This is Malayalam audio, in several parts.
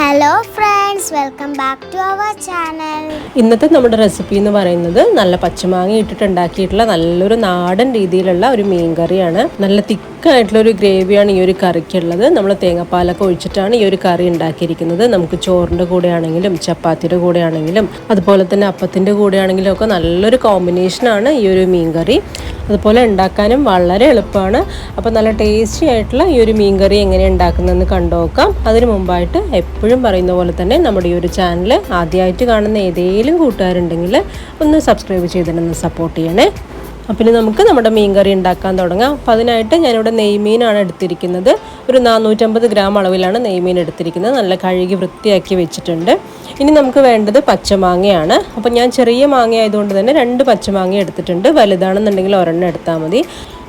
Hello friends welcome back to our channel ഇന്നത്തെ നമ്മുടെ റെസിപ്പി എന്ന് പറയുന്നത് നല്ല പച്ചമാങ്ങ ഇട്ടിട്ട് ഉണ്ടാക്കിയിട്ടുള്ള നല്ലൊരു നാടൻ രീതിയിലുള്ള ഒരു മീൻ കറിയാണ്. നല്ല തിക്കായിട്ടുള്ള ഒരു ഗ്രേവിയാണ് ഈ ഒരു കറിക്കുള്ളത്. നമ്മൾ തേങ്ങാപ്പാലൊക്കെ ഒഴിച്ചിട്ടാണ് ഈ ഒരു കറി ഉണ്ടാക്കിയിരിക്കുന്നത്. നമുക്ക് ചോറിന്റെ കൂടെയാണെങ്കിലും ചപ്പാത്തിയുടെ കൂടെയാണെങ്കിലും അതുപോലെ തന്നെ അപ്പത്തിന്റെ കൂടെയാണെങ്കിലും ഒക്കെ നല്ലൊരു കോമ്പിനേഷനാണ് ഈ ഒരു മീൻ കറി. അതുപോലെ ഉണ്ടാക്കാനും വളരെ എളുപ്പമാണ്. അപ്പോൾ നല്ല ടേസ്റ്റി ആയിട്ടുള്ള ഈ ഒരു മീൻ കറി എങ്ങനെ ഉണ്ടാക്കുന്നതെന്ന് കണ്ടുനോക്കാം അതിന് മുമ്പായിട്ട് എപ്പോഴും പറയുന്ന പോലെ തന്നെ നമ്മുടെ ഈ ഒരു ചാനൽ ആദ്യമായിട്ട് കാണുന്ന ഏതെങ്കിലും കൂട്ടുകാരുണ്ടെങ്കിൽ ഒന്ന് സബ്സ്ക്രൈബ് ചെയ്തിട്ടൊന്ന് സപ്പോർട്ട് ചെയ്യണേ. അപ്പോൾ ഇനി നമുക്ക് നമ്മുടെ മീൻ കറി ഉണ്ടാക്കാൻ തുടങ്ങാം. അപ്പോൾ അതിനായിട്ട് ഞാനിവിടെ നെയ്മീനാണ് എടുത്തിരിക്കുന്നത്. ഒരു നാനൂറ്റമ്പത് ഗ്രാം അളവിലാണ് നെയ്മീൻ എടുത്തിരിക്കുന്നത്. നല്ല കഴുകി വൃത്തിയാക്കി വെച്ചിട്ടുണ്ട്. ഇനി നമുക്ക് വേണ്ടത് പച്ചമാങ്ങയാണ്. അപ്പോൾ ഞാൻ ചെറിയ മാങ്ങ ആയതുകൊണ്ട് തന്നെ രണ്ട് പച്ചമാങ്ങ എടുത്തിട്ടുണ്ട്. വലുതാണെന്നുണ്ടെങ്കിൽ ഒരെണ്ണം എടുത്താൽ മതി.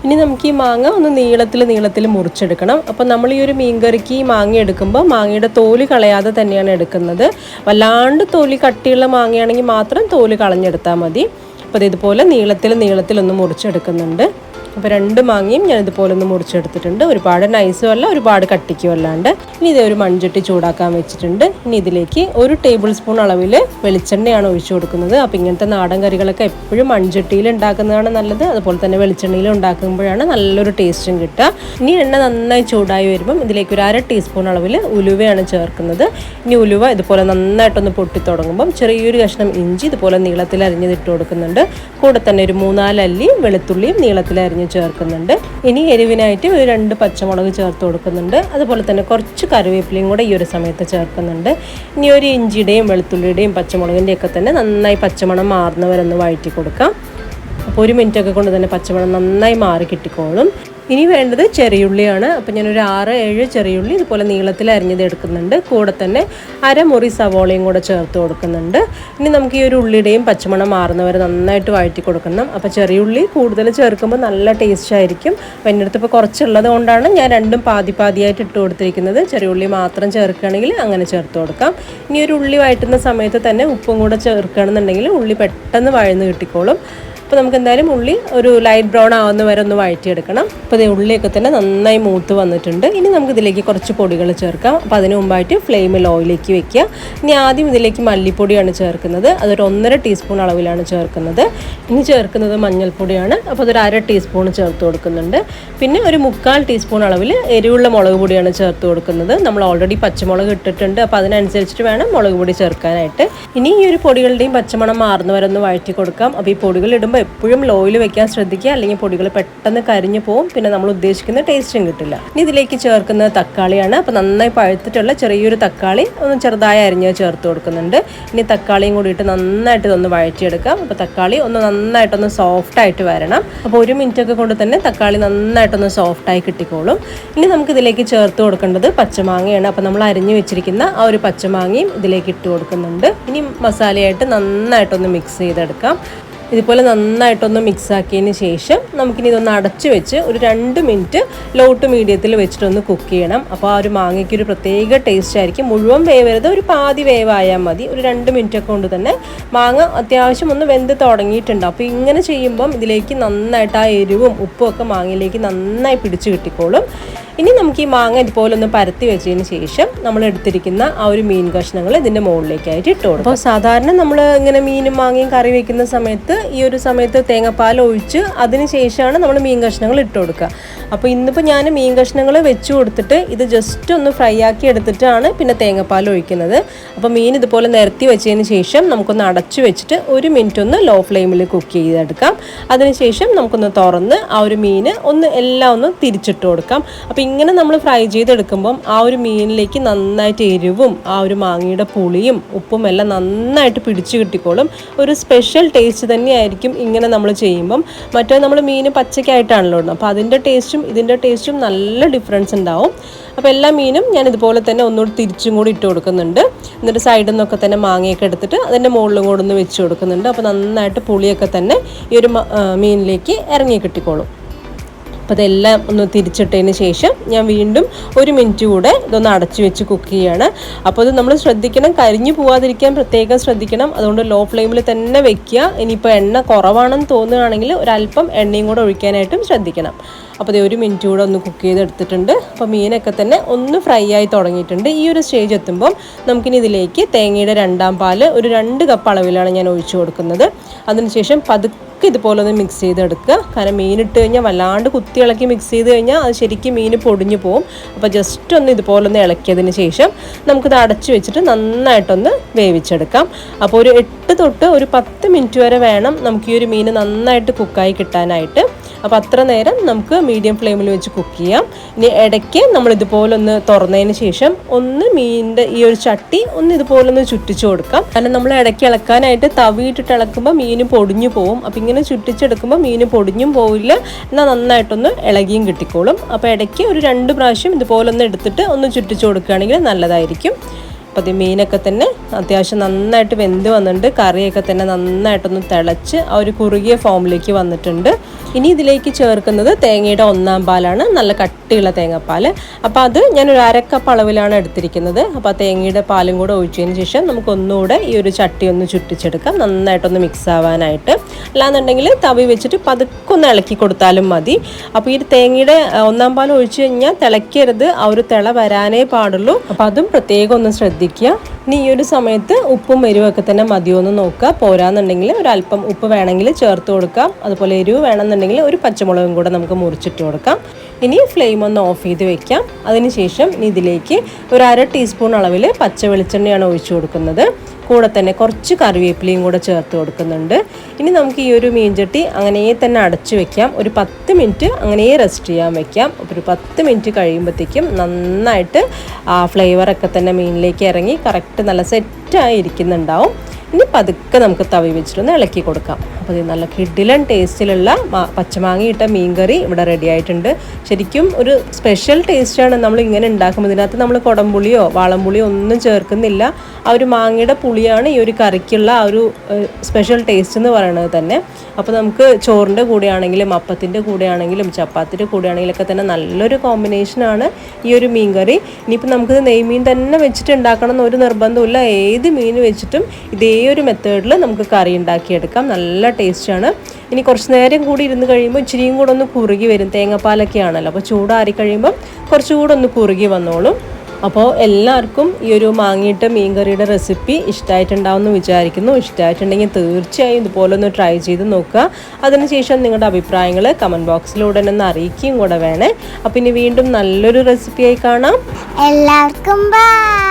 ഇനി നമുക്ക് ഈ മാങ്ങ ഒന്ന് നീളത്തിൽ നീളത്തിൽ മുറിച്ചെടുക്കണം. അപ്പോൾ നമ്മൾ ഈ ഒരു മീൻകറിക്ക് ഈ മാങ്ങ എടുക്കുമ്പോൾ മാങ്ങയുടെ തോൽ കളയാതെ തന്നെയാണ് എടുക്കുന്നത്. വല്ലാണ്ട് തോൽ കട്ടിയുള്ള മാങ്ങയാണെങ്കിൽ മാത്രം തോൽ കളഞ്ഞെടുത്താൽ മതി. അപ്പോൾ ഇതുപോലെ നീളത്തിൽ ഒന്ന് മുറിച്ചെടുക്കുന്നുണ്ട്. അപ്പോൾ രണ്ട് മാങ്ങയും ഞാൻ ഇതുപോലെ ഒന്ന് മുറിച്ചെടുത്തിട്ടുണ്ട്. ഒരുപാട് നൈസും അല്ല ഒരുപാട് കട്ടിക്കും അല്ലാണ്ട്. ഇനി ഇതേ ഒരു മൺചട്ടി ചൂടാക്കാൻ വെച്ചിട്ടുണ്ട്. ഇനി ഇതിലേക്ക് ഒരു ടേബിൾ സ്പൂൺ അളവിൽ വെളിച്ചെണ്ണയാണ് ഒഴിച്ചു കൊടുക്കുന്നത്. അപ്പോൾ ഇങ്ങനത്തെ നാടൻ കറികളൊക്കെ എപ്പോഴും മൺചട്ടിയിൽ ഉണ്ടാക്കുന്നതാണ് നല്ലത്. അതുപോലെ തന്നെ വെളിച്ചെണ്ണയിൽ ഉണ്ടാക്കുമ്പോഴാണ് നല്ലൊരു ടേസ്റ്റും കിട്ടുക. ഇനി എണ്ണ നന്നായി ചൂടായി വരുമ്പം ഇതിലേക്ക് ഒരു അര ടീസ്പൂൺ അളവിൽ ഉലുവയാണ് ചേർക്കുന്നത്. ഇനി ഉലുവ ഇതുപോലെ നന്നായിട്ടൊന്ന് പൊട്ടി തുടങ്ങുമ്പം ചെറിയൊരു കഷ്ണം ഇഞ്ചി ഇതുപോലെ നീളത്തിൽ അരിഞ്ഞതിട്ട് കൊടുക്കുന്നുണ്ട്. കൂടെ തന്നെ ഒരു മൂന്നാലല്ലി വെളുത്തുള്ളിയും നീളത്തിൽ ചേർക്കുന്നുണ്ട്. ഇനി എരിവിനായിട്ട് ഒരു രണ്ട് പച്ചമുളക് ചേർത്ത് കൊടുക്കുന്നുണ്ട്. അതുപോലെ തന്നെ കുറച്ച് കറിവേപ്പിലയും കൂടെ ഈ ഒരു സമയത്ത് ചേർക്കുന്നുണ്ട്. ഇനി ഒരു ഇഞ്ചിയുടെയും വെളുത്തുള്ളിയുടെയും പച്ചമുളകിന്റെ ഒക്കെ തന്നെ നന്നായി പച്ചമണം മാറുന്നവരൊന്ന് വഴറ്റി കൊടുക്കാം. അപ്പോൾ ഒരു മിനിറ്റൊക്കെ കൊണ്ട് തന്നെ പച്ചമണം നന്നായി മാറി കിട്ടിക്കോളും. ഇനി വേണ്ടത് ചെറിയുള്ളിയാണ്. അപ്പോൾ ഞാനൊരു ആറ് ഏഴ് ചെറിയുള്ളി ഇതുപോലെ നീളത്തിൽ അരിഞ്ഞത് എടുക്കുന്നുണ്ട്. കൂടെ തന്നെ അരമുറി സവോളയും കൂടെ ചേർത്ത് കൊടുക്കുന്നുണ്ട്. ഇനി നമുക്ക് ഈ ഒരു ഉള്ളിയുടെയും പച്ചമണം മാറുന്നവരെ നന്നായിട്ട് വഴറ്റി കൊടുക്കണം. അപ്പോൾ ചെറിയുള്ളി കൂടുതൽ ചേർക്കുമ്പോൾ നല്ല ടേസ്റ്റ് ആയിരിക്കും. അപ്പോൾ എന്റെ അടുത്ത് ഇപ്പോൾ കുറച്ചുള്ളത് കൊണ്ടാണ് ഞാൻ രണ്ടും പാതി പാതിയായിട്ട് ഇട്ട് കൊടുത്തിരിക്കുന്നത്. ചെറിയുള്ളി മാത്രം ചേർക്കുകയാണെങ്കിൽ അങ്ങനെ ചേർത്ത് കൊടുക്കാം. ഇനി ഒരു ഉള്ളി വഴറ്റുന്ന സമയത്ത് തന്നെ ഉപ്പും കൂടെ ചേർക്കുകയാണെന്നുണ്ടെങ്കിൽ ഉള്ളി പെട്ടെന്ന് വഴന്ന് കിട്ടിക്കോളും. അപ്പോൾ നമുക്ക് എന്തായാലും ഉള്ളി ഒരു ലൈറ്റ് ബ്രൗൺ ആവുന്ന വരെ ഒന്ന് വഴറ്റിയെടുക്കണം. അപ്പോൾ ഇത് ഉള്ളിയൊക്കെ തന്നെ നന്നായി മൂത്ത് വന്നിട്ടുണ്ട്. ഇനി നമുക്ക് ഇതിലേക്ക് കുറച്ച് പൊടികൾ ചേർക്കാം. അപ്പോൾ അതിന് മുമ്പായിട്ട് ഫ്ലെയിമിൽ ഓയിലേക്ക് വെക്കുക. ഇനി ആദ്യം ഇതിലേക്ക് മല്ലിപ്പൊടിയാണ് ചേർക്കുന്നത്. അതൊരു ഒന്നര ടീസ്പൂൺ അളവിലാണ് ചേർക്കുന്നത്. ഇനി ചേർക്കുന്നത് മഞ്ഞൾപ്പൊടിയാണ്. അപ്പോൾ അതൊരു അര ടീസ്പൂൺ ചേർത്ത് കൊടുക്കുന്നുണ്ട്. പിന്നെ ഒരു മുക്കാൽ ടീസ്പൂൺ അളവിൽ എരിവുള്ള മുളക് പൊടിയാണ് ചേർത്ത് കൊടുക്കുന്നത്. നമ്മൾ ഓൾറെഡി പച്ചമുളക് ഇട്ടിട്ടുണ്ട്. അപ്പോൾ അതിനനുസരിച്ചിട്ട് വേണം മുളക് പൊടി ചേർക്കാനായിട്ട്. ഇനി ഈ ഒരു പൊടികളുടെയും പച്ചമണം മാറുന്നവരെ ഒന്ന് വഴറ്റി കൊടുക്കാം. അപ്പോൾ ഈ പൊടികൾ ഇടുമ്പോൾ എപ്പോഴും ലോയിൽ വെക്കാൻ ശ്രദ്ധിക്കുക. അല്ലെങ്കിൽ പൊടികൾ പെട്ടെന്ന് കരിഞ്ഞു പോകും പിന്നെ നമ്മൾ ഉദ്ദേശിക്കുന്ന ടേസ്റ്റും കിട്ടില്ല. ഇനി ഇതിലേക്ക് ചേർക്കുന്നത് തക്കാളിയാണ്. അപ്പോൾ നന്നായി പഴുത്തിട്ടുള്ള ചെറിയൊരു തക്കാളി ഒന്ന് ചെറുതായി അരിഞ്ഞ് ചേർത്ത് കൊടുക്കുന്നുണ്ട്. ഇനി തക്കാളിയും കൂടിയിട്ട് നന്നായിട്ട് ഇതൊന്ന് വഴറ്റിയെടുക്കാം. അപ്പോൾ തക്കാളി ഒന്ന് നന്നായിട്ടൊന്ന് സോഫ്റ്റ് ആയിട്ട് വരണം. അപ്പോൾ ഒരു മിനിറ്റ് ഒക്കെ കൊണ്ട് തന്നെ തക്കാളി നന്നായിട്ടൊന്ന് സോഫ്റ്റായി കിട്ടിക്കോളും. ഇനി നമുക്ക് ഇതിലേക്ക് ചേർത്ത് കൊടുക്കേണ്ടത് പച്ചമാങ്ങയാണ്. അപ്പോൾ നമ്മൾ അരിഞ്ഞു വെച്ചിരിക്കുന്ന ആ ഒരു പച്ചമാങ്ങയും ഇതിലേക്ക് ഇട്ട് കൊടുക്കുന്നുണ്ട്. ഇനി മസാലയായിട്ട് നന്നായിട്ടൊന്ന് മിക്സ് ചെയ്തെടുക്കാം. ഇതുപോലെ നന്നായിട്ടൊന്ന് മിക്സ് ആക്കിയതിന് ശേഷം നമുക്കിനി ഇതൊന്ന് അടച്ചു വെച്ച് ഒരു രണ്ട് മിനിറ്റ് ലോ ടു മീഡിയത്തിൽ വെച്ചിട്ടൊന്ന് കുക്ക് ചെയ്യണം. അപ്പോൾ ആ ഒരു മാങ്ങയ്ക്ക് ഒരു പ്രത്യേക ടേസ്റ്റ് ആയിരിക്കും. മുഴുവൻ വേവരുത്. ഒരു പാതി വേവായാൽ മതി. ഒരു രണ്ട് മിനിറ്റൊക്കെ കൊണ്ട് തന്നെ മാങ്ങ അത്യാവശ്യം ഒന്ന് വെന്ത് തുടങ്ങിയിട്ടുണ്ട്. അപ്പോൾ ഇങ്ങനെ ചെയ്യുമ്പം ഇതിലേക്ക് നന്നായിട്ട് ആ എരിവും ഉപ്പും ഒക്കെ മാങ്ങയിലേക്ക് നന്നായി പിടിച്ച് കിട്ടിക്കോളും. ഇനി നമുക്ക് ഈ മാങ്ങ ഇതുപോലെ ഒന്ന് പരത്തി വെച്ചതിന് ശേഷം നമ്മൾ എടുത്തിരിക്കുന്ന ആ ഒരു മീൻ കഷ്ണങ്ങൾ ഇതിന്റെ മുകളിലേക്കായിട്ട് ഇട്ട് കൊടുക്കും. അപ്പോൾ സാധാരണ നമ്മൾ ഇങ്ങനെ മീനും മാങ്ങയും കറി വെക്കുന്ന സമയത്ത് ഈ ഒരു സമയത്ത് തേങ്ങാപ്പാൽ ഒഴിച്ച് അതിന് ശേഷമാണ് നമ്മൾ മീൻ കഷ്ണങ്ങൾ ഇട്ട് കൊടുക്കുക. അപ്പോൾ ഇന്നിപ്പോൾ ഞാൻ മീൻ കഷ്ണങ്ങൾ വെച്ച് കൊടുത്തിട്ട് ഇത് ജസ്റ്റ് ഒന്ന് ഫ്രൈ ആക്കി എടുത്തിട്ടാണ് പിന്നെ തേങ്ങാപ്പാൽ ഒഴിക്കുന്നത്. അപ്പോൾ മീൻ ഇതുപോലെ നിരത്തി വെച്ചതിന് ശേഷം നമുക്കൊന്ന് അടച്ചു വെച്ചിട്ട് ഒരു മിനിറ്റ് ഒന്ന് ലോ ഫ്ലെയിമിൽ കുക്ക് ചെയ്തെടുക്കാം. അതിനുശേഷം നമുക്കൊന്ന് തുറന്ന് ആ ഒരു മീൻ ഒന്ന് എല്ലാം ഒന്ന് തിരിച്ചിട്ട് കൊടുക്കാം. അപ്പോൾ ഇങ്ങനെ നമ്മൾ ഫ്രൈ ചെയ്തെടുക്കുമ്പം ആ ഒരു മീനിലേക്ക് നന്നായിട്ട് എരിവും ആ ഒരു മാങ്ങയുടെ പുളിയും ഉപ്പും എല്ലാം നന്നായിട്ട് പിടിച്ചു കിട്ടിക്കോളും. ഒരു സ്പെഷ്യൽ ടേസ്റ്റ് തന്നെയായിരിക്കും ഇങ്ങനെ നമ്മൾ ചെയ്യുമ്പം. മറ്റേ നമ്മൾ മീൻ പച്ചക്കായിട്ടാണല്ലോ ഇടുന്നത്. അപ്പോൾ അതിന്റെ ടേസ്റ്റും ഇതിന്റെ ടേസ്റ്റും നല്ല ഡിഫറൻസ് ഉണ്ടാവും. അപ്പോൾ എല്ലാ മീനും ഞാൻ ഇതുപോലെ തന്നെ ഒന്നുകൂടി തിരിച്ചും കൂടി ഇട്ട് കൊടുക്കുന്നുണ്ട്. എന്നിട്ട് സൈഡിൽ നിന്നൊക്കെ തന്നെ മാങ്ങയൊക്കെ എടുത്തിട്ട് അതിന്റെ മുകളിലും കൂടെ ഒന്ന് വെച്ച് കൊടുക്കുന്നുണ്ട്. അപ്പോൾ നന്നായിട്ട് പുളിയൊക്കെ തന്നെ ഈ ഒരു മീനിലേക്ക് ഇറങ്ങി കിട്ടിക്കോളും. അപ്പോൾ ഇതെല്ലാം ഒന്ന് തിരിച്ചിട്ടതിന് ശേഷം ഞാൻ വീണ്ടും ഒരു മിനിറ്റ് കൂടെ ഇതൊന്ന് അടച്ചു വെച്ച് കുക്ക് ചെയ്യുകയാണ് അപ്പോൾ ഇത് നമ്മൾ ശ്രദ്ധിക്കണം കരിഞ്ഞു പോവാതിരിക്കാൻ പ്രത്യേകം ശ്രദ്ധിക്കണം. അതുകൊണ്ട് ലോ ഫ്ലെയിമിൽ തന്നെ വെക്കുക. ഇനിയിപ്പോൾ എണ്ണ കുറവാണെന്ന് തോന്നുകയാണെങ്കിൽ ഒരല്പം എണ്ണയും കൂടെ ഒഴിക്കാനായിട്ടും ശ്രദ്ധിക്കണം. അപ്പോൾ ഇത് ഒരു മിനിറ്റ് കൂടെ ഒന്ന് കുക്ക് ചെയ്തെടുത്തിട്ടുണ്ട്. അപ്പോൾ മീനൊക്കെ തന്നെ ഒന്ന് ഫ്രൈ ആയി തുടങ്ങിയിട്ടുണ്ട്. ഈ ഒരു സ്റ്റേജ് എത്തുമ്പം നമുക്കിനി ഇതിലേക്ക് തേങ്ങയുടെ രണ്ടാം പാൽ ഒരു രണ്ട് കപ്പ് അളവിലാണ് ഞാൻ ഒഴിച്ചു കൊടുക്കുന്നത്. അതിനുശേഷം പതുക്കെ ഇതുപോലെ ഒന്ന് മിക്സ് ചെയ്തെടുക്കുക. കാരണം മീൻ ഇട്ട് കഴിഞ്ഞാൽ വല്ലാണ്ട് കുത്തി ഇളക്കി മിക്സ് ചെയ്ത് കഴിഞ്ഞാൽ അത് ശരിക്കും മീൻ പൊടിഞ്ഞു പോകും. അപ്പോൾ ജസ്റ്റ് ഒന്ന് ഇതുപോലെ ഒന്ന് ഇളക്കിയതിന് ശേഷം നമുക്കിത് അടച്ചു വെച്ചിട്ട് നന്നായിട്ടൊന്ന് വേവിച്ചെടുക്കാം. അപ്പോൾ ഒരു എട്ട് തൊട്ട് ഒരു പത്ത് മിനിറ്റ് വരെ വേണം നമുക്ക് ഈ ഒരു മീൻ നന്നായിട്ട് കുക്കായി കിട്ടാനായിട്ട്. അപ്പോൾ അത്ര നേരം നമുക്ക് മീഡിയം ഫ്ലെയിമിൽ വെച്ച് കുക്ക് ചെയ്യാം. ഇനി ഇടയ്ക്ക് നമ്മൾ ഇതുപോലെ ഒന്ന് തുറന്നതിന് ശേഷം ഒന്ന് മീനിന്റെ ഈ ഒരു ചട്ടി ഒന്ന് ഇതുപോലെ ഒന്ന് ചുറ്റിച്ചു കൊടുക്കാം. കാരണം നമ്മൾ ഇടയ്ക്ക് ഇളക്കാനായിട്ട് തവിയിട്ടിട്ട് ഇളക്കുമ്പോൾ മീൻ പൊടിഞ്ഞു പോകും അപ്പോൾ ഇങ്ങനെ ചുറ്റിച്ചെടുക്കുമ്പോൾ മീൻ പൊടിഞ്ഞും പോവില്ല. എന്നാൽ നന്നായിട്ടൊന്ന് ഇളകിയും കിട്ടിക്കോളും. അപ്പോൾ ഇടയ്ക്ക് ഒരു രണ്ട് പ്രാവശ്യം ഇതുപോലെ ഒന്ന് എടുത്തിട്ട് ഒന്ന് ചുറ്റിച്ചു കൊടുക്കുകയാണെങ്കിൽ നല്ലതായിരിക്കും. അപ്പോൾ മീനൊക്കെ തന്നെ അത്യാവശ്യം നന്നായിട്ട് വെന്ത് വന്നിട്ടുണ്ട്. കറിയൊക്കെ തന്നെ നന്നായിട്ടൊന്ന് തിളച്ച് ആ ഒരു കുറുകിയ ഫോമിലേക്ക് വന്നിട്ടുണ്ട്. ഇനി ഇതിലേക്ക് ചേർക്കുന്നത് തേങ്ങയുടെ ഒന്നാം പാലാണ്. നല്ല കട്ടിയുള്ള തേങ്ങാപ്പാൽ അപ്പോൾ അത് ഞാൻ ഒരു അരക്കപ്പ് അളവിലാണ് എടുത്തിരിക്കുന്നത്. അപ്പോൾ ആ തേങ്ങയുടെ പാലും കൂടെ ഒഴിച്ചതിന് ശേഷം നമുക്കൊന്നുകൂടെ ഈ ഒരു ചട്ടി ഒന്ന് ചുറ്റിച്ചെടുക്കാം. നന്നായിട്ടൊന്ന് മിക്സ് ആവാനായിട്ട്. അല്ലാന്നുണ്ടെങ്കിൽ തവി വെച്ചിട്ട് പതുക്കെ ഒന്ന് ഇളക്കി കൊടുത്താലും മതി. അപ്പോൾ ഈ തേങ്ങയുടെ ഒന്നാം പാൽ ഒഴിച്ചു കഴിഞ്ഞാൽ തിളയ്ക്കരുത്. ആ ഒരു തിള വരാനേ പാടുള്ളൂ. അപ്പോൾ അതും പ്രത്യേകം ഒന്ന് ശ്രദ്ധിക്കുക ഇനി ഈ ഒരു സമയത്ത് ഉപ്പും എരിവൊക്കെ തന്നെ മതിയോ എന്ന് നോക്കുക. പോരാന്നുണ്ടെങ്കിൽ ഒരല്പം ഉപ്പ് വേണമെങ്കിൽ ചേർത്ത് കൊടുക്കാം. അതുപോലെ എരിവ് വേണമെന്നുണ്ടെങ്കിൽ ഒരു പച്ചമുളകും കൂടെ നമുക്ക് മുറിച്ചിട്ട് കൊടുക്കാം. ഇനി ഫ്ലെയിം ഒന്ന് ഓഫ് ചെയ്ത് വെക്കാം. അതിനുശേഷം ഇതിലേക്ക് ഒരു അര ടീസ്പൂൺ അളവിൽ പച്ച വെളിച്ചെണ്ണയാണ് ഒഴിച്ചു കൊടുക്കുന്നത്. കൂടെ തന്നെ കുറച്ച് കറിവേപ്പിലയും കൂടെ ചേർത്ത് കൊടുക്കുന്നുണ്ട്. ഇനി നമുക്ക് ഈ ഒരു മീൻചട്ടി അങ്ങനെ തന്നെ അടച്ചു വെക്കാം. ഒരു പത്ത് മിനിറ്റ് അങ്ങനെ റെസ്റ്റ് ചെയ്യാൻ വെക്കാം. ഒരു പത്ത് മിനിറ്റ് കഴിയുമ്പോഴത്തേക്കും നന്നായിട്ട് ആ ഫ്ലേവറൊക്കെ തന്നെ മീനിലേക്ക് ഇറങ്ങി കറക്റ്റ് നല്ല സെറ്റായി ഇരിക്കുന്നുണ്ടാവും. ഇനി പതുക്കെ നമുക്ക് തവി വെച്ചിട്ടൊന്ന് ഇളക്കി കൊടുക്കാം. അപ്പോൾ ഇത് നല്ല കിഡിലൻ ടേസ്റ്റിലുള്ള പച്ചമാങ്ങയിട്ട മീൻകറി ഇവിടെ റെഡി ആയിട്ടുണ്ട്. ശരിക്കും ഒരു സ്പെഷ്യൽ ടേസ്റ്റാണ് നമ്മൾ ഇങ്ങനെ ഉണ്ടാക്കുമ്പോൾ. ഇതിനകത്ത് നമ്മൾ കുടംപുളിയോ വാളംപുളിയോ ഒന്നും ചേർക്കുന്നില്ല. ആ ഒരു മാങ്ങയുടെ പുളിയാണ് ഈ ഒരു കറിക്കുള്ള ആ ഒരു സ്പെഷ്യൽ ടേസ്റ്റ് എന്ന് പറയുന്നത് തന്നെ. അപ്പോൾ നമുക്ക് ചോറിന്റെ കൂടെയാണെങ്കിലും അപ്പത്തിന്റെ കൂടെയാണെങ്കിലും ചപ്പാത്തിന്റെ കൂടെയാണെങ്കിലും ഒക്കെ തന്നെ നല്ലൊരു കോമ്പിനേഷനാണ് ഈ ഒരു മീൻ കറി ഇനിയിപ്പോൾ നമുക്കിത് നെയ്മീൻ തന്നെ വെച്ചിട്ട് ഉണ്ടാക്കണം എന്നൊരു നിർബന്ധമില്ല ഏത് മീൻ വെച്ചിട്ടും ഇതേ ഒരു മെത്തേഡിൽ നമുക്ക് കറി ഉണ്ടാക്കിയെടുക്കാം. നല്ല ടേസ്റ്റാണ് ഇനി കുറച്ച് നേരം കൂടി ഇരുന്ന് കഴിയുമ്പോൾ ഇച്ചിരിയും കൂടെ ഒന്ന് കുറുകി വരും. തേങ്ങാപ്പാലൊക്കെ ആണല്ലോ. അപ്പോൾ ചൂടാറി കഴിയുമ്പം കുറച്ചുകൂടെ ഒന്ന് കുറുകി വന്നോളും. അപ്പോൾ എല്ലാവർക്കും ഈ ഒരു മാങ്ങിയിട്ട് മീൻകറിയുടെ റെസിപ്പി ഇഷ്ടമായിട്ടുണ്ടാവും എന്ന് വിചാരിക്കുന്നു. ഇഷ്ടമായിട്ടുണ്ടെങ്കിൽ തീർച്ചയായും ഇതുപോലെ ഒന്ന് ട്രൈ ചെയ്ത് നോക്കുക. അതിനുശേഷം നിങ്ങളുടെ അഭിപ്രായങ്ങൾ കമന്റ് ബോക്സിലൂടെ ഒന്ന് അറിയിക്കുകയും കൂടെ വേണേ. അപ്പം ഇനി വീണ്ടും നല്ലൊരു റെസിപ്പിയായി കാണാം. എല്ലാവർക്കും ബൈ